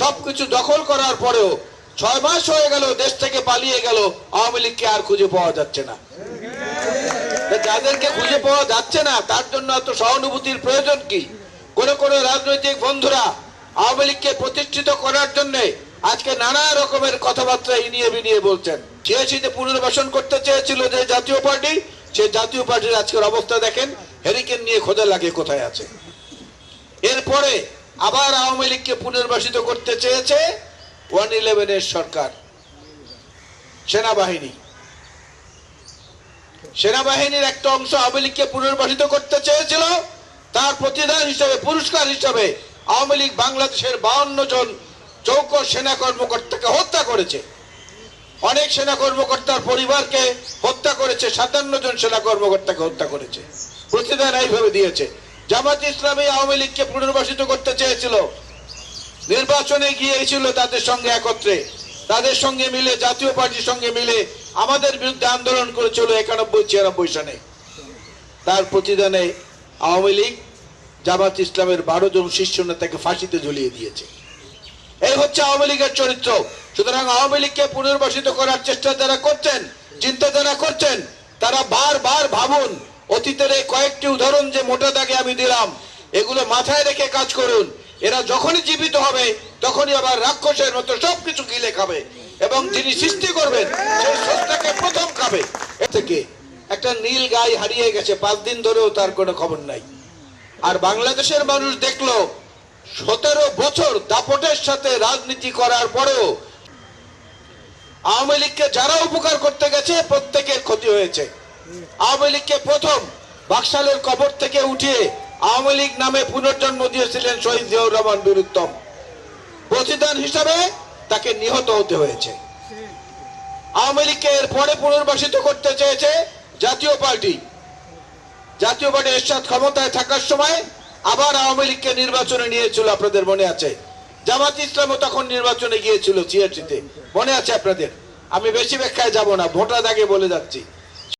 সবকিছু দখল করার পরেও ছয় মাস হয়ে গেল, দেশ থেকে পালিয়ে গেল, আওয়ামী লীগকে আর খুঁজে পাওয়া যাচ্ছে না। যাদেরকে খুঁজে পাওয়া যাচ্ছে না, তার জন্য এত সহানুভূতির প্রয়োজন কি? কোন কোন রাজনৈতিক বন্ধুরা আওয়ামী লীগকে প্রতিষ্ঠিত করার জন্য আজকে নানা রকমের কথাবার্তা ইনিয়ে বিনিয়ে বলছেন। ছিয়াশিতে পুনর্বাসন করতে চেয়েছিল যে জাতীয় পার্টি, সে জাতীয় পার্টির আজকের অবস্থা দেখেন হেরিকেন নিয়ে খোঁজা লাগে কোথায় আছে। এরপরে আবার আওয়ামী লীগকে পুনর্বাসিত করতে চেয়েছে ওয়ান ইলেভেনের সরকার। সেনাবাহিনী। সেনাবাহিনীর একটা অংশ আওয়ামী লীগকে পুনর্বাসিত করতে চেয়েছিল, তার প্রতিদান হিসাবে, পুরস্কার হিসাবে আওয়ামী লীগ বাংলাদেশের বাউন্ন জন চৌক সেনা কর্মকর্তাকে হত্যা করেছে। অনেক সেনা কর্মকর্তার পরিবারকে হত্যা করেছে, সাতান্ন জন সেনা কর্মকর্তাকে হত্যা করেছে। প্রতিদান এইভাবে দিয়েছে। জামাত ইসলামী আওয়ামী লীগকে পুনর্বাসিত করতে চেয়েছিল। নির্বাচনে গিয়েছিল তাদের সঙ্গে একত্রে। তাদের সঙ্গে মিলে, জাতীয় পার্টির সঙ্গে মিলে আমাদের বিরুদ্ধে আন্দোলন করেছিল একানব্বই, ছিয়ানব্বই সনে। তার প্রতিদানে আওয়ামী লীগ জামাত ইসলামের বারো জন শীর্ষ নেতাকে ফাঁসিতে ঝুলিয়ে দিয়েছে। এই হচ্ছে আওয়ামী লীগের চরিত্র। সুতরাং আওয়ামী লীগকে পুনর্বাসিত করার চেষ্টা যারা করছেন, চিন্তা যারা করছেন, তারা বারবার ভাবুন অতীতের এই কয়েকটি উদাহরণ যে মোটা দাগে আমি দিলাম, এগুলো মাথায় রেখে কাজ করুন। এরা যখনই জীবিত হবে, তখনই আবার রাক্ষসের মতো সবকিছু গিলে খাবে এবং যিনি সৃষ্টি করবেন, সেই সস্তাকে প্রথম খাবে। এ থেকে একটা নীল গাই হারিয়ে গেছে, পাঁচ দিন ধরেও তার কোনো খবর নাই। আর বাংলাদেশের মানুষ দেখল, সতেরো বছর দাপটের সাথে রাজনীতি করার পরেও আওয়ামী লীগকে যারা উপকার করতে গেছে, প্রত্যেকের ক্ষতি হয়েছে। আওয়ামী লীগকে প্রথম বাকশালের কবর থেকে উঠিয়ে আওয়ামী লীগ নামে পুনর্জন্ম দিয়েছিলেন শহীদ জিয়াউর রহমান বীরুত্তম প্রতিদান হিসাবে তাকে নিহত হতে হয়েছে। আওয়ামী লীগকে এর পরে পুনর্বাসিত করতে চেয়েছে জাতীয় পার্টি। জাতীয় পার্টি এরশাদ ক্ষমতায় থাকার সময় আবার আওয়ামী লীগকে নির্বাচনে নিয়েছিল আপনাদের মনে আছে। জামাত ইসলামও তখন নির্বাচনে গিয়েছিল সিএসিতে মনে আছে আপনাদের? আমি বেশি ব্যাখ্যায় যাব না, ভোটার আগে বলে যাচ্ছি।